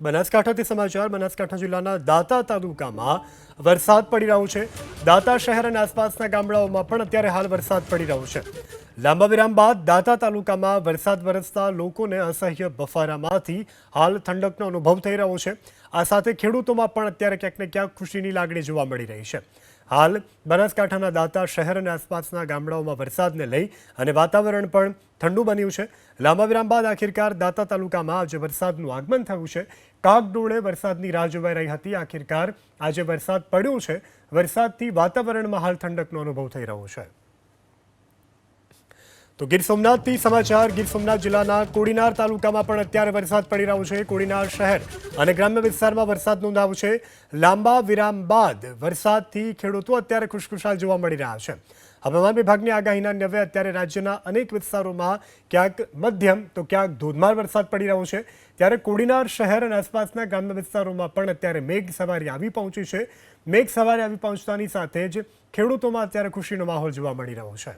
બનાસકાંઠાથી સમાચાર, બનાસકાંઠા જિલ્લાના દાતા તાલુકામાં વરસાદ પડી રહ્યો છે. દાતા શહેર અને આસપાસના ગામડાઓમાં પણ અત્યારે હાલ વરસાદ પડી રહ્યો છે. લાંબા વિરામ બાદ દાતા તાલુકામાં વરસાદ વરસતા લોકોને અસહ્ય બફારામાંથી હાલ ઠંડકનો અનુભવ થઈ રહ્યો છે. આ સાથે ખેડૂતોમાં પણ અત્યારે ક્યાંક ને ક્યાંક ખુશીની લાગણી જોવા મળી રહી છે. હાલ બનાસકાંઠાના દાતા શહેર અને આસપાસના ગામડાઓમાં વરસાદને લઈ અને વાતાવરણ પણ ઠંડુ બન્યું છે. લાંબા વિરામ બાદ આખિરકાર દાતા તાલુકામાં આજે વરસાદનું આગમન થયું છે. કાગડોળે વરસાદની રાહ જોવાઈ રહી હતી. આખિરકાર આજે વરસાદ પડ્યો છે. વરસાદથી વાતાવરણમાં હાલ ઠંડકનો અનુભવ થઈ રહ્યો છે. તો ગીર સોમનાથથી સમાચાર, ગીર સોમનાથ જિલ્લાના કોડીનાર તાલુકામાં પણ અત્યારે વરસાદ પડી રહ્યો છે. કોડીનાર શહેર અને ગ્રામ્ય વિસ્તારમાં વરસાદ નોંધાયો છે. લાંબા વિરામ બાદ વરસાદથી ખેડૂતો અત્યારે ખુશખુશાલ જોવા મળી રહ્યા છે. હવામાન વિભાગની આગાહીના નવે અત્યારે રાજ્યના અનેક વિસ્તારોમાં ક્યાંક મધ્યમ તો ક્યાંક ધોધમાર વરસાદ પડી રહ્યો છે. ત્યારે કોડીનાર શહેર અને આસપાસના ગ્રામ્ય વિસ્તારોમાં પણ અત્યારે મેઘ સવારી આવી પહોંચી છે. મેઘ સવારી આવી પહોંચતાની સાથે જ ખેડૂતોમાં અત્યારે ખુશીનો માહોલ જોવા મળી રહ્યો છે.